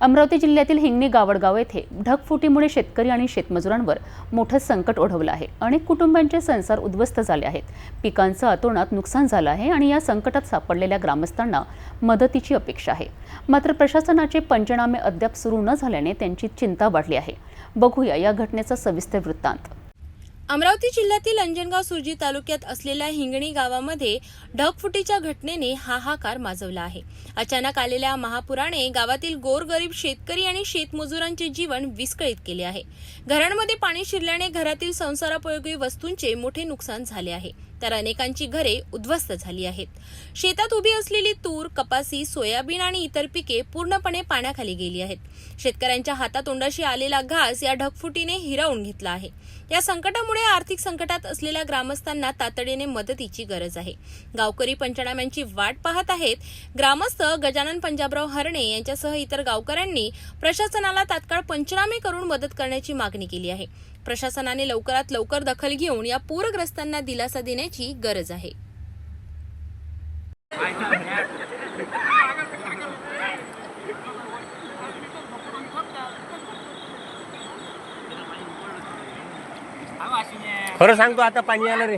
अमरावती जिल्ह्यातील हिंगणी गावडगाव येथे ढगफुटीमुळे शेतकरी आणि शेतमजुरांवर मोठं संकट ओढवलं आहे. अनेक कुटुंबांचे संसार उद्ध्वस्त झाले आहेत. पिकांचं अतोनात नुकसान झालं आहे आणि या संकटात सापडलेल्या ग्रामस्थांना मदतीची अपेक्षा आहे. मात्र प्रशासनाचे पंचनामे अद्याप सुरू न झाल्याने त्यांची चिंता वाढली आहे. बघूया या घटनेचा सविस्तर वृत्तांत. अमरावती जिल्ह्यातील अंजनगाव सुरजी तालुक्यात असलेल्या हिंगणी गावामध्ये ढगफुटीच्या घटनेने हाहाकार माजवला आहे. अचानक आलेल्या महापुराने गावातील गोरगरीब शेतकरी आणि शेतमजुरांचे जीवन विस्कळीत केले आहे. घरांमध्ये पाणी शिरल्याने घरातील संसारोपयोगी वस्तूंचे मोठे नुकसान झाले आहे. तर अनेकांची घरे उद्ध्वस्त झाली आहेत. शेतात उभी असलेली तूर कपासी सोयाबीन आणि इतर पिके पूर्णपणे पाण्याखाली गेली आहेत. शेतकऱ्यांच्या हातातोंडाशी आलेला घास या ढगफुटीने हिरावून घेतला आहे. या संकटामुळे आर्थिक संकटात असलेल्या ग्रामस्थांना तातडीने मदतीची गरज आहे. गावकरी पंचनाम्यांची वाट पाहत आहेत. ग्रामस्थ गजानन पंजाबराव हरणे यांच्यासह इतर गावकऱ्यांनी प्रशासनाला तात्काळ पंचनामे करून मदत करण्याची मागणी केली आहे. प्रशासनाने लवकरात लवकर दखल घेऊन या पूरग्रस्तांना दिलासा देण्याची गरज आहे. खरं सांगतो आता पाणी आलं रे.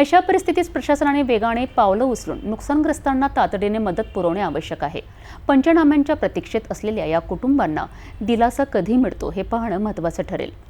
अशा परिस्थितीत प्रशासनाने वेगाने पावलं उचलून नुकसानग्रस्तांना तातडीने मदत पुरवणे आवश्यक आहे. पंचनाम्यांच्या प्रतीक्षेत असलेल्या या कुटुंबांना दिलासा कधी मिळतो हे पाहणं महत्त्वाचं ठरेल.